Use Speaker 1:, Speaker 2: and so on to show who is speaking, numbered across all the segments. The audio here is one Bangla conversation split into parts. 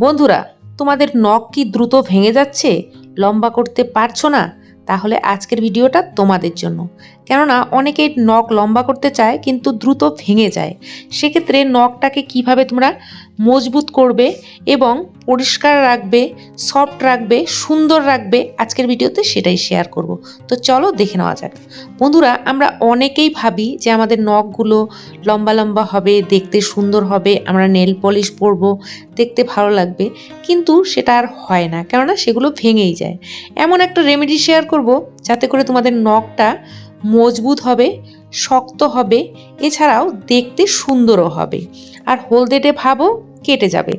Speaker 1: বন্ধুরা, তোমাদের নখ কি দ্রুত ভেঙে যাচ্ছে? লম্বা করতে পারছ না? তাহলে আজকের ভিডিওটা তোমাদের জন্য। কেননা অনেকেই নখ লম্বা করতে চায়, কিন্তু দ্রুত ভেঙে যায়। সেক্ষেত্রে নখটাকে কীভাবে তোমরা মজবুত করবে এবং পরিষ্কার রাখবে, সফট রাখবে, সুন্দর রাখবে, আজকের ভিডিওতে সেটাই শেয়ার করব। তো চলো দেখে নেওয়া যাক। বন্ধুরা, আমরা অনেকেই ভাবি যে আমাদের নখগুলো লম্বা লম্বা হবে, দেখতে সুন্দর হবে, আমরা নেল পলিশ পরবো, দেখতে ভালো লাগবে, কিন্তু সেটা আর হয় না, কেননা সেগুলো ভেঙেই যায়। এমন একটা রেমেডি শেয়ার করব যাতে করে তোমাদের নখটা মজবুত হবে, শক্ত হবে, এছাড়াও দেখতে সুন্দরও হবে। আর হলদেটে ভাবও কেটে যাবে।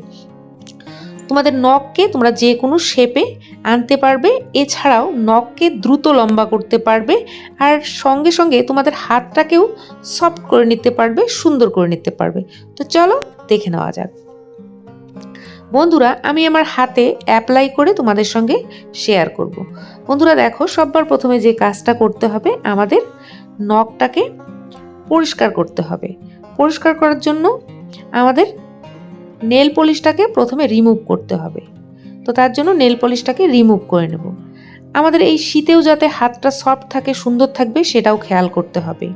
Speaker 1: তোমাদের নখকে তোমরা যে কোনো শেপে আনতে পারবে, এছাড়াও নখকে দ্রুত লম্বা করতে পারবে, আর সঙ্গে সঙ্গে তোমাদের হাতটাকেও সফট করে নিতে পারবে, সুন্দর করে নিতে পারবে। তো চলো দেখে নেওয়া যাক। বন্ধুরা, আমি আমার হাতে অ্যাপ্লাই করে তোমাদের সঙ্গে শেয়ার করব। বন্ধুরা, দেখো, সববার প্রথমে যে কাজটা করতে হবে, আমাদের নখটাকে পরিষ্কার করতে হবে। পরিষ্কার করার জন্য আমাদের নেল পলিশটাকে প্রথমে রিমুভ করতে হবে। তো তার জন্য নেল পলিশটাকে রিমুভ করে নেব। আমাদের এই শীতেও যাতে হাতটা সফট থাকে, সুন্দর থাকবে, সেটাও খেয়াল করতে হবে।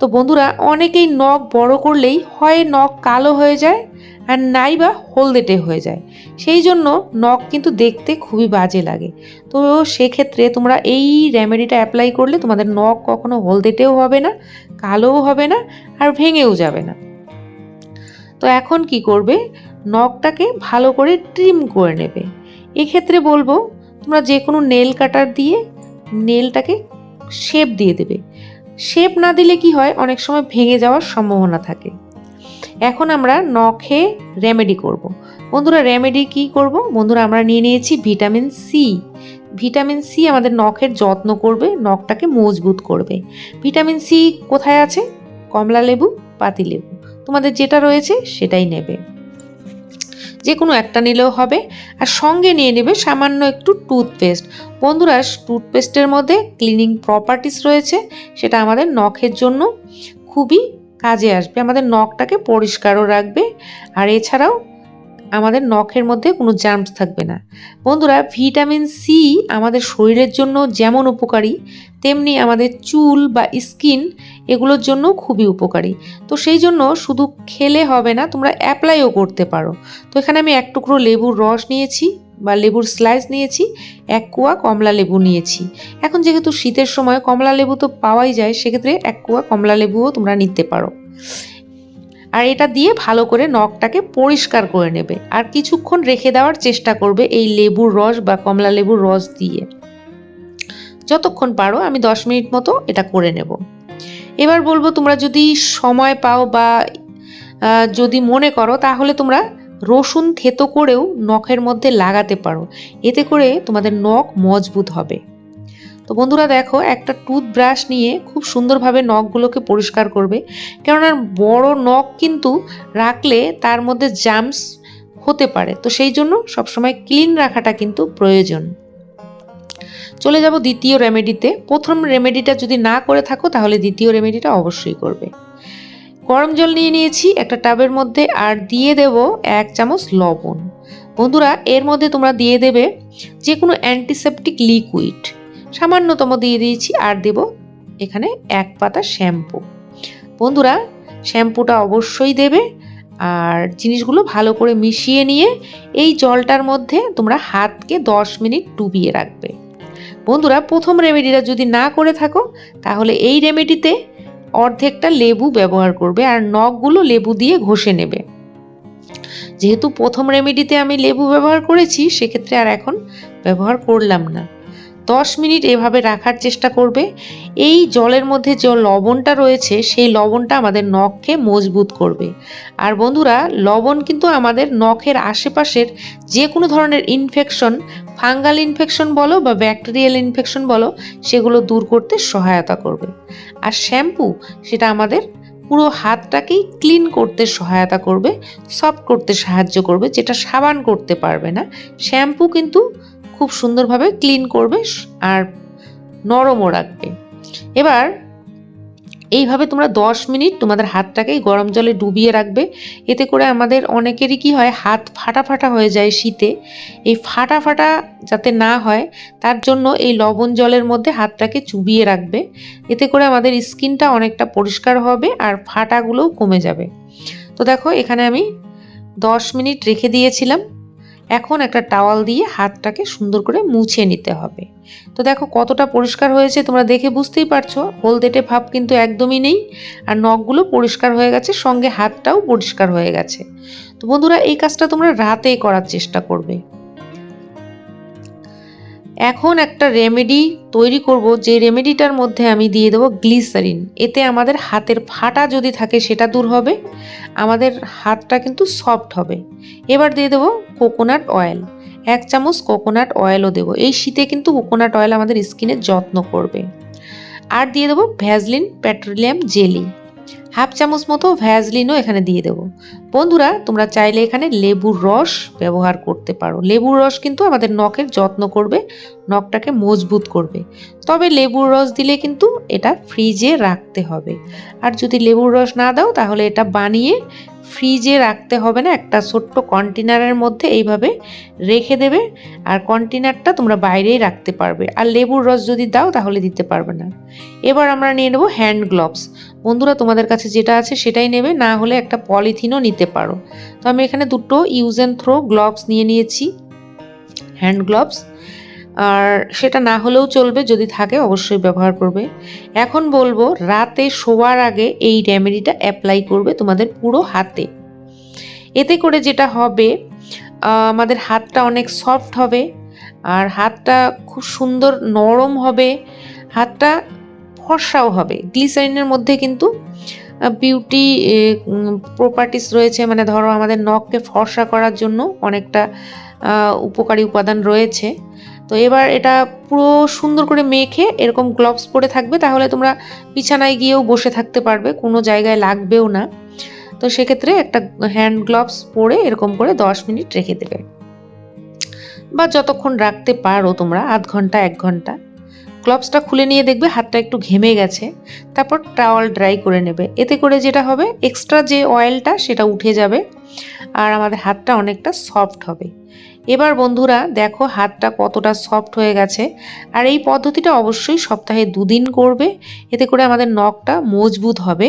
Speaker 1: তো বন্ধুরা, অনেকেই নখ বড় করলেই হয় নখ কালো হয়ে যায় আর নাই বা হলদেটে হয়ে যায়। সেই জন্য নখ কিন্তু দেখতে খুবই বাজে লাগে। তো সেক্ষেত্রে তোমরা এই রেমেডিটা অ্যাপ্লাই করলে তোমাদের নখ কখনো হলদেটেও হবে না, কালোও হবে না, আর ভেঙেও যাবে না। তো এখন কি করবে? নখটাকে ভালো করে ট্রিম করে নেবে। এক্ষেত্রে বলব, তোমরা যে কোনো নেল কাটার দিয়ে নেলটাকে শেপ দিয়ে দেবে। শেপ না দিলে কি হয়? অনেক সময় ভেঙে যাওয়ার সম্ভাবনা থাকে। এখন আমরা নখে রেমেডি করব। বন্ধুরা রেমেডি কি করব? বন্ধুরা, আমরা নিয়ে নিয়েছি ভিটামিন সি ভিটামিন সি আমাদের নখের যত্ন করবে, নখটাকে মজবুত করবে। ভিটামিন সি কোথায় আছে? কমলা লেবু, পাতি লেবু। তোমাদের যেটা রয়েছে সেটাই নেবে। যে কোনো একটা নিলেও হবে, আর সঙ্গে নিয়ে নেবে সামান্য একটু টুথপেস্ট বন্ধুরা টুথপেস্টের মধ্যে ক্লিনিং প্রপার্টিস রয়েছে, সেটা আমাদের নখের জন্য খুবই কাজে আসবে। আমাদের নখটাকে পরিষ্কারও রাখবে। আর এছাড়াও আমাদের নখের মধ্যে কোনো জার্মস থাকবে না। বন্ধুরা ভিটামিন সি আমাদের শরীরের জন্য যেমন উপকারী, তেমনি আমাদের চুল বা স্কিন এগুলোর জন্য খুবই উপকারী। তো সেই জন্য শুধু খেলে হবে না, তোমরা অ্যাপ্লাইও করতে পারো। তো এখানে আমি এক টুকরো লেবুর রস নিয়েছি। বা লেবুর স্লাইস নিয়েছি, এক কুয়া কমলা লেবু নিয়েছি। এখন যেহেতু শীতের সময় কমলা লেবু তো পাওয়াই যায়, সেক্ষেত্রে এক কুয়া কমলা লেবুও তোমরা নিতে পারো। আর এটা দিয়ে ভালো করে নখটাকে পরিষ্কার করে নেবে আর কিছুক্ষণ রেখে দেওয়ার চেষ্টা করবে এই লেবুর রস বা কমলা লেবুর রস দিয়ে। যতক্ষণ পারো আমি দশ মিনিট মতো এটা করে নেব। এবার বলব তোমরা যদি সময় পাও বা যদি মনে করো তাহলে তোমরা রসুন থেতো করেও নখের মধ্যে লাগাতে পারো। এতে করে তোমাদের নখ মজবুত হবে। তো বন্ধুরা দেখো, একটা টুথব্রাশ নিয়ে খুব সুন্দরভাবে নখগুলোকে পরিষ্কার করবে। কেননা বড় নখ কিন্তু রাখলে তার মধ্যে জামস হতে পারে। তো সেই জন্য সবসময় ক্লিন রাখাটা কিন্তু প্রয়োজন। চলে যাব দ্বিতীয় রেমেডিতে প্রথম রেমেডিটা যদি না করে থাকো, তাহলে দ্বিতীয় রেমেডিটা অবশ্যই করবে। গরম জল নিয়ে নিয়েছি, একটা টাবের মধ্যে, আর দিয়ে দেব এক চামচ লবণ। বন্ধুরা, এর মধ্যে তোমরা দিয়ে দেবে যে কোনো অ্যান্টিসেপটিক লিকুইড সামান্যতম দিয়ে দিয়েছি, আর দেব এখানে এক পাতা শ্যাম্পু। বন্ধুরা, শ্যাম্পুটা অবশ্যই দেবে, আর জিনিসগুলো ভালো করে মিশিয়ে নিয়ে এই জলটার মধ্যে তোমরা হাতকে দশ মিনিট ডুবিয়ে রাখবে। বন্ধুরা, প্রথম রেমেডিটা যদি না করে থাকো, তাহলে এই রেমেডিতে অর্ধেকটা লেবু ব্যবহার করবে আর নখগুলো লেবু দিয়ে ঘষে নেবে। যেহেতু প্রথম রেমেডিতে আমি লেবু ব্যবহার করেছি, সেক্ষেত্রে আর এখন ব্যবহার করলাম না। দশ মিনিট এভাবে রাখার চেষ্টা করবে। এই জলের মধ্যে যে লবণটা রয়েছে, সেই লবণটা আমাদের নখকে মজবুত করবে। আর বন্ধুরা, লবণ কিন্তু আমাদের নখের আশেপাশের যে কোনো ধরনের ইনফেকশন ফাঙ্গাল ইনফেকশন বলো বা ব্যাকটেরিয়াল ইনফেকশন বলো, সেগুলো দূর করতে সহায়তা করবে। আর শ্যাম্পু সেটা আমাদের পুরো হাতটাকেই ক্লিন করতে সহায়তা করবে সফট করতে সাহায্য করবে, যেটা সাবান করতে পারবে না। শ্যাম্পু কিন্তু খুব সুন্দরভাবে ক্লিন করবে আর নরমও রাখবে। এবার এইভাবে তোমরা দশ মিনিট তোমাদের হাতটাকে গরম জলে ডুবিয়ে রাখবে। এতে করে আমাদের অনেকেরই কি হয়, হাত ফাটা ফাটা হয়ে যায় শীতে। এই ফাটা ফাটা যাতে না হয়, তার জন্য এই লবণ জলের মধ্যে হাতটাকে চুবিয়ে রাখবে। এতে করে আমাদের স্কিনটা অনেকটা পরিষ্কার হবে আর ফাটাগুলোও কমে যাবে। তো দেখো, এখানে আমি দশ মিনিট রেখে দিয়েছিলাম। এখন একটা টাওয়াল দিয়ে হাতটাকে সুন্দর করে মুছে নিতে হবে। তো দেখো কতটা পরিষ্কার হয়েছে, তোমরা দেখে বুঝতেই পারছ। হলদেটে ভাব কিন্তু একদমই নেই, আর নখগুলো পরিষ্কার হয়ে গেছে, সঙ্গে হাতটাও পরিষ্কার হয়ে গেছে। তো বন্ধুরা, এই কাজটা তোমরা রাতে করার চেষ্টা করবে। এখন একটা রেমেডি তৈরি করব, যে রেমেডিটার মধ্যে আমি দিয়ে দেবো গ্লিসারিন এতে আমাদের হাতের ফাটা যদি থাকে সেটা দূর হবে, আমাদের হাতটা কিন্তু সফট হবে। এবার দিয়ে দেবো কোকোনাট অয়েল এক চামচ কোকোনাট অয়েলও দেবো। এই শীতে কিন্তু কোকোনাট অয়েল আমাদের স্কিনের যত্ন করবে। আর দিয়ে দেবো ভ্যাজলিন পেট্রোলিয়াম জেলি হাফ চামচ মতো ভ্যাজলিনও এখানে দিয়ে দেবো। বন্ধুরা, তোমরা চাইলে এখানে লেবুর রস ব্যবহার করতে পারো। লেবুর রস কিন্তু আমাদের নখের যত্ন করবে, নখটাকে মজবুত করবে। তবে লেবুর রস দিলে কিন্তু এটা ফ্রিজে রাখতে হবে। আর যদি লেবুর রস না দাও, তাহলে এটা বানিয়ে ফ্রিজে রাখতে হবে না, একটা ছোট্ট কন্টেনারের মধ্যে এইভাবে রেখে দেবে। আর কন্টেনারটা তোমরা বাইরেই রাখতে পারবে। আর লেবুর রস যদি দাও, তাহলে দিতে পারবে না। এবার আমরা নিয়ে নেব হ্যান্ড গ্লোভস বন্ধুরা, তোমাদের কাছে যেটা আছে সেটাই নেবে, না হলে একটা পলিথিনও নিতে পারো। তো আমি এখানে দুটো ইউজ অ্যান্ড থ্রো গ্লোভস নিয়ে নিয়েছি হ্যান্ড গ্লোভস আর সেটা না হলেও চলবে, যদি থাকে অবশ্যই ব্যবহার করবে। এখন বলব, রাতে শোয়ার আগে এই রেমেডিটা অ্যাপ্লাই করবে তোমাদের পুরো হাতে। এতে করে যেটা হবে আমাদের হাতটা অনেক সফট হবে, আর হাতটা খুব সুন্দর নরম হবে। হাতটা ফর্সাও হবে। গ্লিসারিনের মধ্যে কিন্তু বিউটি প্রপার্টিস রয়েছে। মানে ধরো আমাদের নখকে ফর্সা করার জন্য অনেকটা উপকারী উপাদান রয়েছে। তো এবার এটা পুরো সুন্দর করে মেখে এরকম গ্লোভস পরে থাকবে, তাহলে তোমরা বিছানায় গিয়েও বসে থাকতে পারবে, কোনো জায়গায় লাগবেও না। তো সেক্ষেত্রে একটা হ্যান্ড গ্লোভস পরে এরকম করে দশ মিনিট রেখে দেবে। বা যতক্ষণ রাখতে পারো তোমরা, আধ ঘণ্টা, এক ঘণ্টা। গ্লোভসটা খুলে নিয়ে দেখবে হাতটা একটু ঘেমে গেছে। তারপর টাওয়াল ড্রাই করে নেবে। এতে করে যেটা হবে এক্সট্রা যে অয়েলটা সেটা উঠে যাবে আর আমাদের হাতটা অনেকটা সফট হবে। এবার বন্ধুরা, দেখো হাতটা কতটা সফট হয়ে গেছে। আর এই পদ্ধতিটা অবশ্যই সপ্তাহে দুদিন করবে। এতে করে আমাদের নখটা মজবুত হবে।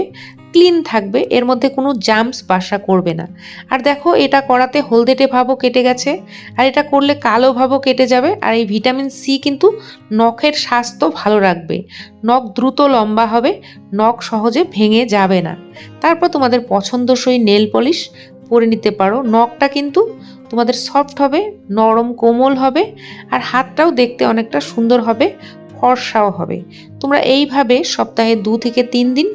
Speaker 1: ক্লিন থাকবে, এর মধ্যে কোনো জাম্পস বাসা করবে না। আর দেখো, এটা করাতে হলদেটে ভাবও কেটে গেছে, আর এটা করলে কালো ভাবও কেটে যাবে, আর এই ভিটামিন সি কিন্তু নখের স্বাস্থ্য ভালো রাখবে। নখ দ্রুত লম্বা হবে, নখ সহজে ভেঙে যাবে না। তারপর তোমাদের পছন্দসই নেল পলিশ পরে নিতে পারো। নখটা কিন্তু তোমাদের সফট হবে, নরম কোমল হবে, আর হাতটাও দেখতে অনেকটা সুন্দর হবে, ফর্সাও হবে। তোমরা এইভাবে সপ্তাহে দু থেকে তিন দিন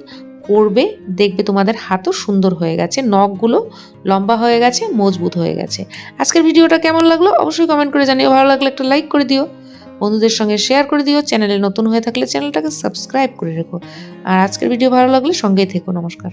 Speaker 1: করবে দেখবে তোমাদের হাতও সুন্দর হয়ে গেছে, নখগুলো লম্বা হয়ে গেছে, মজবুত হয়ে গেছে। আজকের ভিডিওটা কেমন লাগল? অবশ্যই কমেন্ট করে জানিও। ভালো লাগলে একটা লাইক করে দিও। বন্ধুদের সঙ্গে শেয়ার করে দিও। চ্যানেলে নতুন হয়ে থাকলে চ্যানেলটাকে সাবস্ক্রাইব করে রেখো। আর আজকের ভিডিও ভালো লাগলে সঙ্গেই থেকো। নমস্কার।